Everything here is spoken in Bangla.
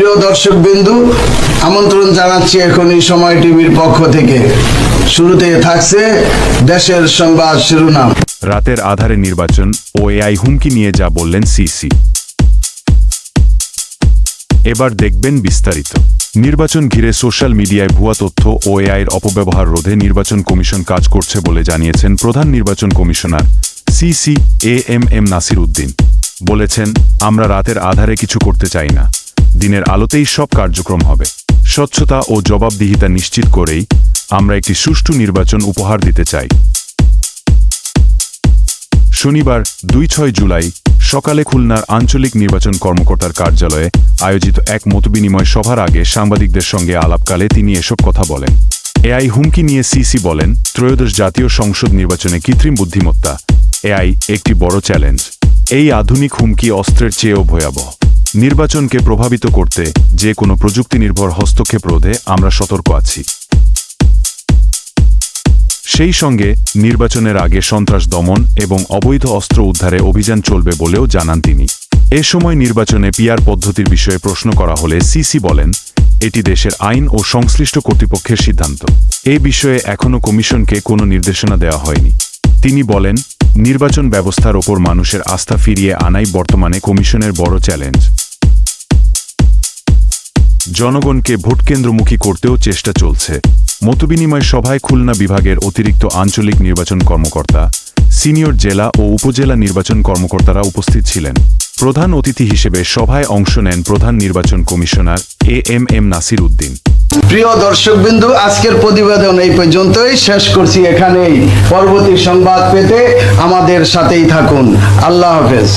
দর্শক বিন্দু আমন্ত্রণ জানাচ্ছি এখন এই সময় টিভির পক্ষ থেকে। শুরুতে থাকছে দেশের সংবাদ শিরোনাম। রাতের আধারে নির্বাচন ও এআই হুমকি নিয়ে যা বললেন সিসি। এবার দেখবেন বিস্তারিত। নির্বাচন ঘিরে সোশ্যাল মিডিয়ায় ভুয়া তথ্য ও এআইয়ের অপব্যবহার রোধে নির্বাচন কমিশন কাজ করছে বলে জানিয়েছেন প্রধান নির্বাচন commissioner CC A M M Nasir Uddin. বলেছেন, আমরা রাতের আধারে কিছু করতে চাই না। দিনের আলোতেই সব কার্যক্রম হবে। স্বচ্ছতা ও জবাবদিহিতা নিশ্চিত করেই আমরা একটি সুষ্ঠু নির্বাচন উপহার দিতে চাই। শনিবার, দুই ছয় জুলাই, সকালে খুলনার আঞ্চলিক নির্বাচন কর্মকর্তার কার্যালয়ে আয়োজিত এক মতবিনিময় সভার আগে সাংবাদিকদের সঙ্গে আলাপকালে তিনি এসব কথা বলেন। এআই হুমকি নিয়ে সিসি বলেন, ত্রয়োদশ জাতীয় সংসদ নির্বাচনে কৃত্রিম বুদ্ধিমত্তা। এআই একটি বড় চ্যালেঞ্জ। এই আধুনিক হুমকি অস্ত্রের চেয়েও ভয়াবহ। নির্বাচনকে প্রভাবিত করতে যে কোনো প্রযুক্তি নির্ভর হস্তক্ষেপ রোধে আমরা সতর্ক আছি। সেই সঙ্গে নির্বাচনের আগে সন্ত্রাস দমন এবং অবৈধ অস্ত্র উদ্ধারে অভিযান চলবে বলেও জানান তিনি। এ সময় নির্বাচনে পিআর পদ্ধতির বিষয়ে প্রশ্ন করা হলে সিসি বলেন, এটি দেশের আইন ও সংশ্লিষ্ট কর্তৃপক্ষের সিদ্ধান্ত। এ বিষয়ে এখনও কমিশনকে কোনো নির্দেশনা দেওয়া হয়নি। তিনি বলেন, নির্বাচন ব্যবস্থার ওপর মানুষের আস্থা ফিরিয়ে আনাই বর্তমানে কমিশনের বড় চ্যালেঞ্জ। জনগণকে ভোটকেন্দ্রমুখী করতেও চেষ্টা চলছে। মতবিনিময় সভায় খুলনা বিভাগের অতিরিক্ত আঞ্চলিক নির্বাচন কর্মকর্তা, সিনিয়র জেলা ও উপজেলা নির্বাচন কর্মকর্তারা উপস্থিত ছিলেন। প্রধান অতিথি হিসেবে সভায় অংশ নেন প্রধান নির্বাচন commissioner A M M Nasir Uddin. প্রিয় দর্শক বিন্দু আজকের প্রতিবেদন এই পর্যন্তই। শেষ করছি এখানেই। পরবর্তী সংবাদ পেতে আমাদের সাথেই থাকুন। আল্লাহ হাফেজ।